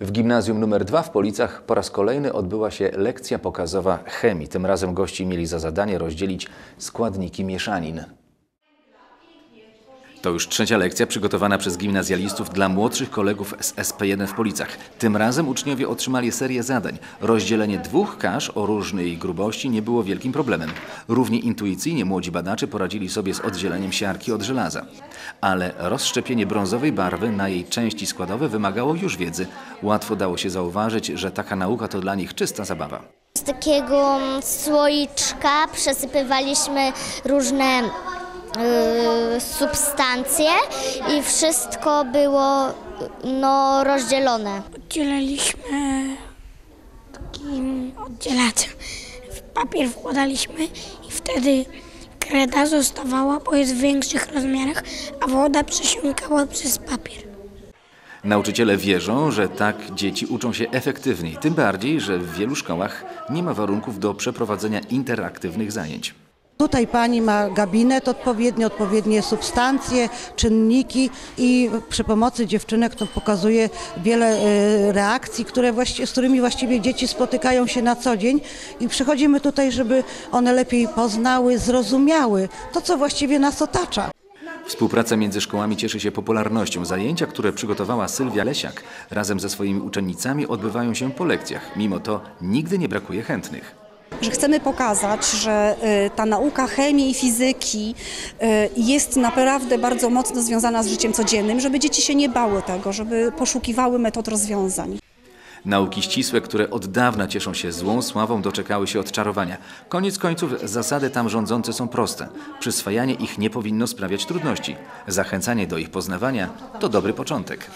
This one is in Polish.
W gimnazjum nr 2 w Policach po raz kolejny odbyła się lekcja pokazowa chemii. Tym razem gości mieli za zadanie rozdzielić składniki mieszanin. To już trzecia lekcja przygotowana przez gimnazjalistów dla młodszych kolegów z SP1 w Policach. Tym razem uczniowie otrzymali serię zadań. Rozdzielenie dwóch kasz o różnej grubości nie było wielkim problemem. Równie intuicyjnie młodzi badacze poradzili sobie z oddzieleniem siarki od żelaza. Ale rozszczepienie brązowej barwy na jej części składowe wymagało już wiedzy. Łatwo dało się zauważyć, że taka nauka to dla nich czysta zabawa. Z takiego słoiczka przesypywaliśmy różne substancje i wszystko było y, no, rozdzielone. oddzielaliśmy takim oddzielaczem. W papier wkładaliśmy i wtedy kreda zostawała, bo jest w większych rozmiarach, a woda przesiąkała przez papier. Nauczyciele wierzą, że tak dzieci uczą się efektywniej, tym bardziej, że w wielu szkołach nie ma warunków do przeprowadzenia interaktywnych zajęć. Tutaj pani ma gabinet odpowiedni, odpowiednie substancje, czynniki i przy pomocy dziewczynek to pokazuje wiele e, reakcji, które z którymi właściwie dzieci spotykają się na co dzień i przychodzimy tutaj, żeby one lepiej poznały, zrozumiały to, co właściwie nas otacza. Współpraca między szkołami cieszy się popularnością. Zajęcia, które przygotowała Sylwia Lesiak razem ze swoimi uczennicami odbywają się po lekcjach. Mimo to nigdy nie brakuje chętnych. Że chcemy pokazać, że y, ta nauka chemii i fizyki y, jest naprawdę bardzo mocno związana z życiem codziennym, żeby dzieci się nie bały tego, żeby poszukiwały metod rozwiązań. Nauki ścisłe, które od dawna cieszą się złą sławą, doczekały się odczarowania. Koniec końców zasady tam rządzące są proste. Przyswajanie ich nie powinno sprawiać trudności. Zachęcanie do ich poznawania to dobry początek.